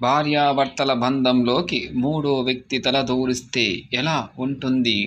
భార్యాభర్తల బంధంలోకి మూడో వ్యక్తి తలదూరిస్తే ఎలా ఉంటుంది?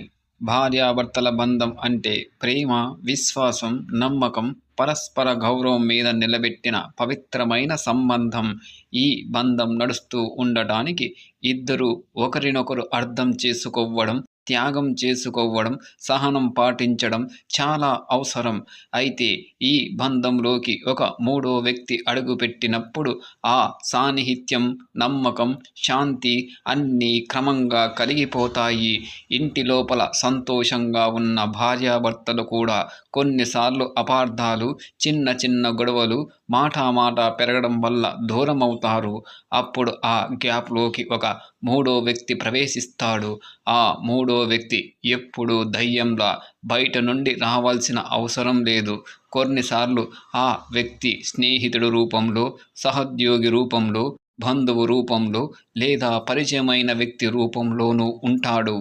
భార్యాభర్తల బంధం అంటే ప్రేమ విశ్వాసం నమ్మకం పరస్పర గౌరవం మీద నిలబెట్టిన పవిత్రమైన సంబంధం. ఈ బంధం నడుస్తూ ఉండటానికి ఇద్దరు ఒకరినొకరు అర్థం చేసుకోవడం త్యాగం చేసుకోవడం సహనం పాటించడం చాలా అవసరం. అయితే ఈ బంధంలోకి ఒక మూడో వ్యక్తి అడుగుపెట్టినప్పుడు ఆ సాన్నిహిత్యం నమ్మకం శాంతి అన్నీ క్రమంగా కలిగిపోతాయి. ఇంటి లోపల సంతోషంగా ఉన్న భార్యాభర్తలు కూడా కొన్నిసార్లు అపార్థాలు చిన్న చిన్న గొడవలు మాటా మాట పెరగడం వల్ల దూరం అవుతారు అప్పుడు ఆ గ్యాప్లోకి ఒక మూడో వ్యక్తి ప్రవేశిస్తాడు. ఆ మూడో వ్యక్తి ఎప్పుడూ దయ్యంలా బయట నుండి రావాల్సిన అవసరం లేదు. కొన్నిసార్లు ఆ వ్యక్తి స్నేహితుడు రూపంలో సహోద్యోగి రూపంలో బంధువు రూపంలో లేదా పరిచయమైన వ్యక్తి రూపంలోనూ ఉంటాడు.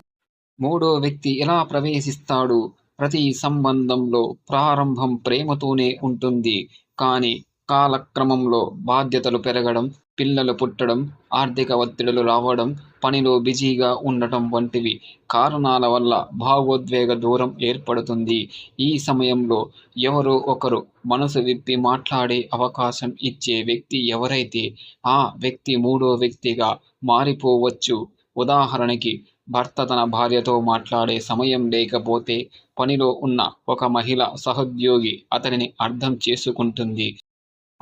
మూడో వ్యక్తి ఎలా ప్రవేశిస్తాడు? ప్రతి సంబంధంలో ప్రారంభం ప్రేమతోనే ఉంటుంది. కానీ కాలక్రమంలో బాధ్యతలు పెరగడం పిల్లలు పుట్టడం ఆర్థిక ఒత్తిడులు రావడం పనిలో బిజీగా ఉండటం వంటివి కారణాల వల్ల భావోద్వేగ దూరం ఏర్పడుతుంది. ఈ సమయంలో ఎవరో ఒకరు మనసు విప్పి మాట్లాడే అవకాశం ఇచ్చే వ్యక్తి ఎవరైతే ఆ వ్యక్తి మూడో వ్యక్తిగా మారిపోవచ్చు. ఉదాహరణకి భర్త తన భార్యతో మాట్లాడే సమయం లేకపోతే పనిలో ఉన్న ఒక మహిళ సహోద్యోగి అతనిని అర్థం చేసుకుంటుంది.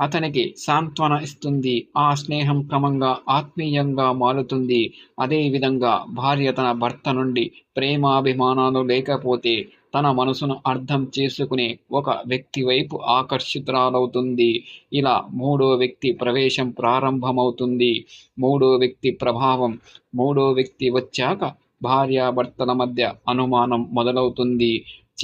అతనికి సాంత్వన ఇస్తుంది. ఆ స్నేహం క్రమంగా ఆత్మీయంగా మారుతుంది. అదేవిధంగా భార్య తన భర్త నుండి ప్రేమాభిమానాలు లేకపోతే తన మనసును అర్థం చేసుకునే ఒక వ్యక్తి వైపు ఆకర్షితురాలవుతుంది. ఇలా మూడో వ్యక్తి ప్రవేశం ప్రారంభమవుతుంది. మూడో వ్యక్తి ప్రభావం మూడో వ్యక్తి వచ్చాక భార్యాభర్తల మధ్య అనుమానం మొదలవుతుంది.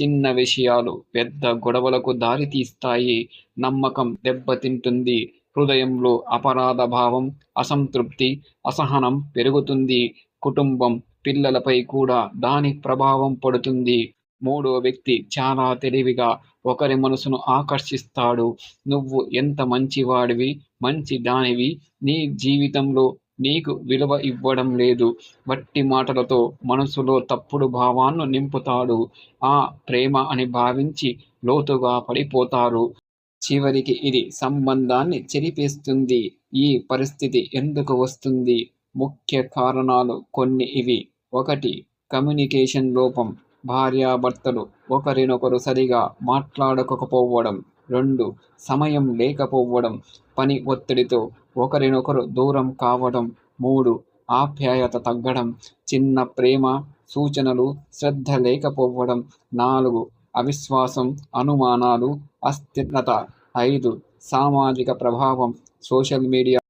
చిన్న విషయాలు పెద్ద గొడవలకు దారితీస్తాయి నమ్మకం దెబ్బతింటుంది. హృదయంలో అపరాధ భావం అసంతృప్తి అసహనం పెరుగుతుంది. కుటుంబం పిల్లలపై కూడా దాని ప్రభావం పడుతుంది. మూడో వ్యక్తి చాలా తెలివిగా ఒకరి మనసును ఆకర్షిస్తాడు. నువ్వు ఎంత మంచివాడివి మంచి దానివి నీ జీవితంలో నీకు విలువ ఇవ్వడం లేదు. వట్టి మాటలతో మనసులో తప్పుడు భావాలను నింపుతాడు. ఆ ప్రేమ అని భావించి లోతుగా పడిపోతారు. చివరికి ఇది సంబంధాన్ని చెరిపేస్తుంది. ఈ పరిస్థితి ఎందుకు వస్తుంది? ముఖ్య కారణాలు కొన్ని ఇవి. ఒకటి కమ్యూనికేషన్ లోపం. భార్యాభర్తలు ఒకరినొకరు సరిగా మాట్లాడకపోవడం. రెండు సమయం లేకపోవడం పని ఒత్తిడితో ఒకరినొకరు దూరం కావడం. మూడు ఆప్యాయత తగ్గడం చిన్న ప్రేమ సూచనలు శ్రద్ధ లేకపోవడం. నాలుగు అవిశ్వాసం అనుమానాలు అస్థిరత. ఐదు సామాజిక ప్రభావం సోషల్ మీడియా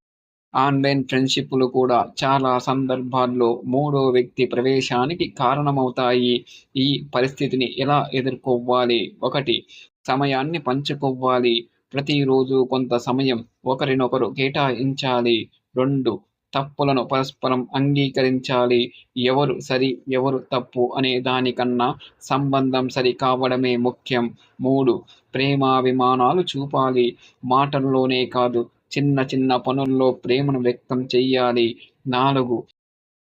ఆన్లైన్ ఫ్రెండ్షిప్లు కూడా చాలా సందర్భాల్లో మూడో వ్యక్తి ప్రవేశానికి కారణమవుతాయి. ఈ పరిస్థితిని ఎలా ఎదుర్కోవాలి? ఒకటి సమయాన్ని పంచుకోవాలి. ప్రతిరోజు కొంత సమయం ఒకరినొకరు కేటాయించాలి. రెండు తప్పులను పరస్పరం అంగీకరించాలి. ఎవరు సరి ఎవరు తప్పు అనే దానికన్నా సంబంధం సరి కావడమే ముఖ్యం. మూడు ప్రేమాభిమానాలు చూపాలి. మాటల్లోనే కాదు చిన్న చిన్న పనుల్లో ప్రేమను వ్యక్తం చెయ్యాలి. నాలుగు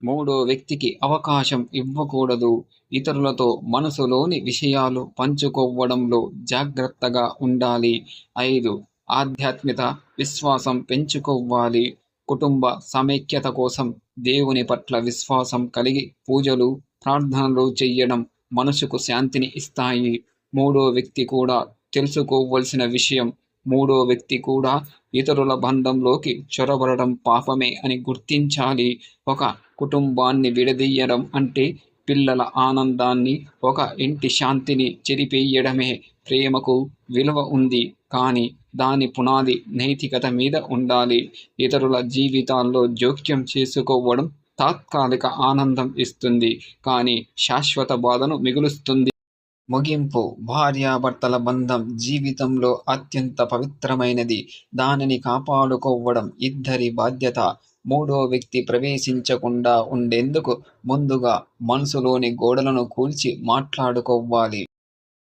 మూడో వ్యక్తికి అవకాశం ఇవ్వకూడదు. ఇతరులతో మనసులోని విషయాలు పంచుకోవడంలో జాగ్రత్తగా ఉండాలి. ఐదు ఆధ్యాత్మిక విశ్వాసం పెంచుకోవాలి. కుటుంబ సమైక్యత కోసం దేవుని పట్ల విశ్వాసం కలిగి పూజలు ప్రార్థనలు చెయ్యడం మనసుకు శాంతిని ఇస్తాయి. మూడో వ్యక్తి కూడా తెలుసుకోవలసిన విషయం మూడో వ్యక్తి కూడా ఇతరుల బంధంలోకి చొరబడడం పాపమే అని గుర్తించాలి. ఒక కుటుంబాన్ని విడదీయడం అంటే పిల్లల ఆనందాన్ని ఒక ఇంటి శాంతిని చెరిపేయడమే. ప్రేమకు విలువ ఉంది కానీ దాని పునాది నైతికత మీద ఉండాలి. ఇతరుల జీవితాల్లో జోక్యం చేసుకోవడం తాత్కాలిక ఆనందం ఇస్తుంది కానీ శాశ్వత బాధను మిగులుస్తుంది. ముగింపు. భార్యాభర్తల బంధం జీవితంలో అత్యంత పవిత్రమైనది. దానిని కాపాడుకోవడం ఇద్దరి బాధ్యత. మూడో వ్యక్తి ప్రవేశించకుండా ఉండేందుకు ముందుగా మనసులోని గోడలను కూల్చి మాట్లాడుకోవాలి.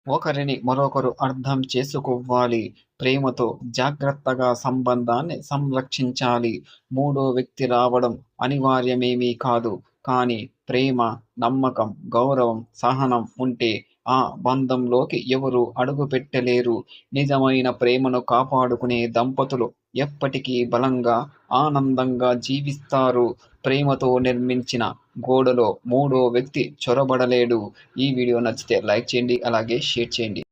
ఒకరిని మరొకరు అర్థం చేసుకోవాలి. ప్రేమతో జాగ్రత్తగా సంబంధాన్ని సంరక్షించాలి. మూడో వ్యక్తి రావడం అనివార్యమేమీ కాదు. కానీ ప్రేమ నమ్మకం గౌరవం సహనం ఉంటే ఆ బంధంలోకి ఎవరు అడుగు పెట్టలేరు. నిజమైన ప్రేమను కాపాడుకునే దంపతులు ఎప్పటికీ బలంగా ఆనందంగా జీవిస్తారు. ప్రేమతో నిర్మించిన గోడలో మూడో వ్యక్తి చొరబడలేడు. ఈ వీడియో నచ్చితే లైక్ చేయండి అలాగే షేర్ చేయండి.